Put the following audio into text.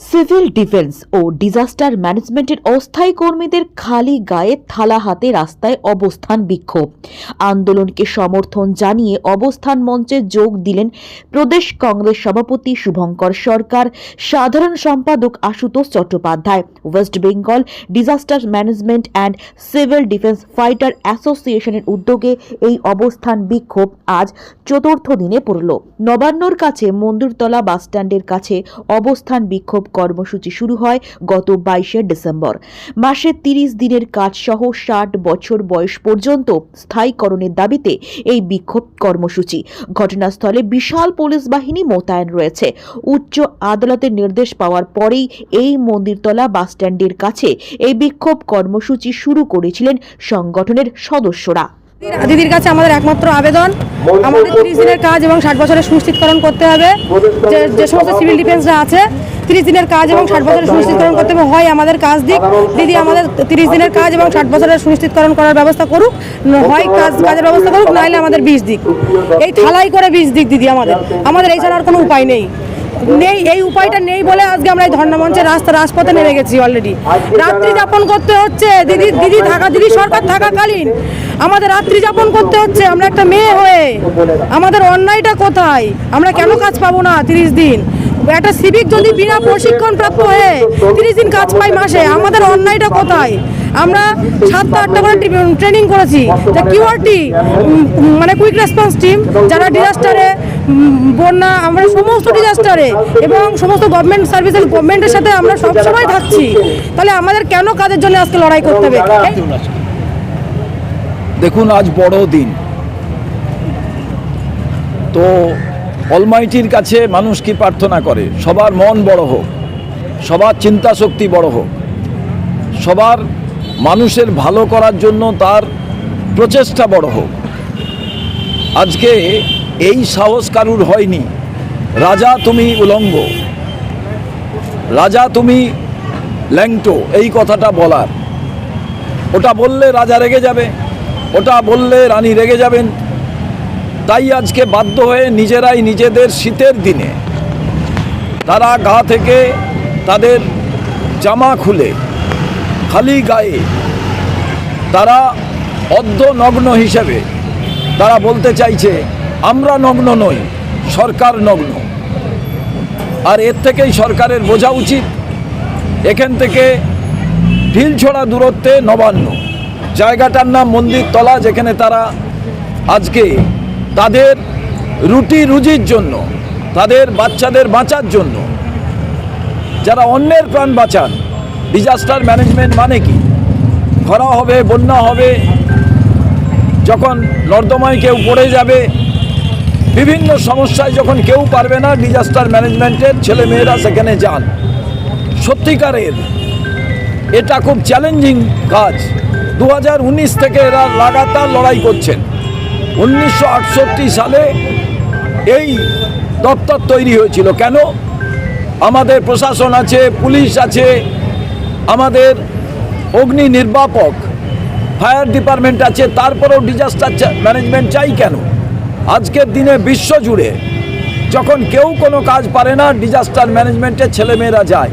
Civil defence ও disaster ম্যানেজমেন্টের অস্থায়ী কর্মীদের খালি গায়ে থালা হাতে রাস্তায় অবস্থান বিক্ষোভ। আন্দোলনকে সমর্থন জানিয়ে অবস্থান মঞ্চে যোগ দিলেন প্রদেশ কংগ্রেস সভাপতি শুভঙ্কর সরকার, সাধারণ সম্পাদক Ashutosh Chattopadhyay, West Bengal disaster management and civil defence fighter অ্যাসোসিয়েশনের উদ্যোগে এই অবস্থান বিক্ষোভ আজ চতুর্থ দিনে পড়ল। নবান্নর কাছে মন্দিরতলা বাসস্ট্যান্ডের কাছে অবস্থান বিক্ষোভ কর্মসূচি শুরু হয় গত বাইশে ডিসেম্বর। মাসে তিরিশ দিনের কাজ সহ ষাট বছর বয়স পর্যন্ত স্থায়ীকরণের দাবিতে এই বিক্ষোভ কর্মসূচি। ঘটনাস্থলে বিশাল পুলিশ বাহিনী মোতায়েন রয়েছে। উচ্চ আদালতের নির্দেশ পাওয়ার পরেই এই মন্দিরতলা বাসস্ট্যান্ডের কাছে এই বিক্ষোভ কর্মসূচি শুরু করেছিলেন সংগঠনের সদস্যরা। দিদির কাছে আমাদের একমাত্র আবেদন। আমাদের তিরিশ দিনের কাজ এবং ষাট বছরের সুনিশ্চিতকরণ করতে হবে। যে যে সমস্ত সিভিল ডিফেন্সরা আছে তিরিশ দিনের কাজ এবং ষাট বছরের সুনিশ্চিতকরণ করতে হবে। হয় আমাদের কাজ দিক, দিদি আমাদের তিরিশ দিনের কাজ এবং ষাট বছরের সুনিশ্চিতকরণ করার ব্যবস্থা করুক হয় কাজ, কাজের ব্যবস্থা করুক নাহলে আমাদের বিষ দিক। এই থালাই করে বিষ দিক দিদি আমাদের। আমাদের এই ছাড়া আর কোনো উপায় নেই। নেই, এই উপায়টা নেই বলে আজকে আমরা এই ধর্ণামঞ্চে রাস্তা, রাজপথে নেমে গেছি অলরেডি রাত্রি যাপন করতে হচ্ছে, দিদি দিদি থাকা, দিদি সরকার থাকাকালীন। আমাদের রাত্রি যাপন করতে হচ্ছে, আমরা একটা মেয়ে হয়ে। আমাদের অন্যায়টা কোথায়? আমরা কেন কাজ পাবো না তিরিশ দিন? একটা সিভিক যদি বিনা প্রশিক্ষণ প্রাপ্ত হয়ে তিরিশ দিন কাজ পাই মাসে আমাদের অন্যায়টা কোথায়? আমরা সাতটা আটটা করে ট্রেনিং করেছি। যে কিউআরটি মানে কুইক রেসপন্স টিম যারা ডিজাস্টারে বন্যা আমরা সমস্ত ডিজাস্টারে এবং সমস্ত গভর্নমেন্ট সার্ভিসেস গভর্নমেন্টের সাথে আমরা সবসময় থাকছি। তাহলে আমাদের কেন কাজের জন্য আজকে লড়াই করতে হবে? দেখুন আজ বড় দিন। তো অলমাইটির কাছে মানুষ কি প্রার্থনা করে? সবার মন বড় হোক, সবার চিন্তা শক্তি বড় হোক, সবার মানুষের ভালো করার জন্য তার প্রচেষ্টা বড় হোক। আজকে এই সাহস কারুর হয়নি? রাজা তুমি উলঙ্গ, রাজা তুমি ল্যাংটো, এই কথাটা বলার। ওটা বললে রাজা রেগে যাবে, ওটা বললে রানী রেগে যাবেন তাই আজকে বাধ্য হয়ে নিজেরাই নিজেদের শীতের দিনে তারা গা থেকে তাদের জামা খুলে খালি গায়ে তারা অর্ধ নগ্ন হিসেবে তারা বলতে চাইছে, আমরা নগ্ন নই, সরকার নগ্ন। আর এর থেকেই সরকারের বোঝা উচিত, এখান থেকে ঢিল ছড়া দূরত্বে নবান্ন। জায়গাটার নাম মন্দির তলা যেখানে তারা আজকে তাদের রুটি রুজির জন্য, তাদের বাচ্চাদের বাঁচার জন্য। যারা অন্যের প্রাণ বাঁচান ডিজাস্টার ম্যানেজমেন্ট মানে কি? খরা হবে, বন্যা হবে, যখন নর্দমায় কেউ পড়ে যাবে, বিভিন্ন সমস্যায় যখন কেউ পারবে না ডিজাস্টার ম্যানেজমেন্টের ছেলেমেয়েরা সেখানে যান। সত্যিকারের এটা খুব চ্যালেঞ্জিং কাজ। দু হাজার উনিশ থেকে এরা লাগাতার লড়াই করছেন। উনিশশো আটষট্টি সালে এই দপ্তর তৈরি হয়েছিল। কেন? আমাদের প্রশাসন আছে, পুলিশ আছে, আমাদের অগ্নি নির্বাপক, ফায়ার ডিপার্টমেন্ট আছে, তারপরেও ডিজাস্টার ম্যানেজমেন্ট চাই কেন? আজকের দিনে বিশ্ব জুড়ে যখন কেউ কোনো কাজ পারে না ডিজাস্টার ম্যানেজমেন্টের ছেলেমেয়েরা যায়।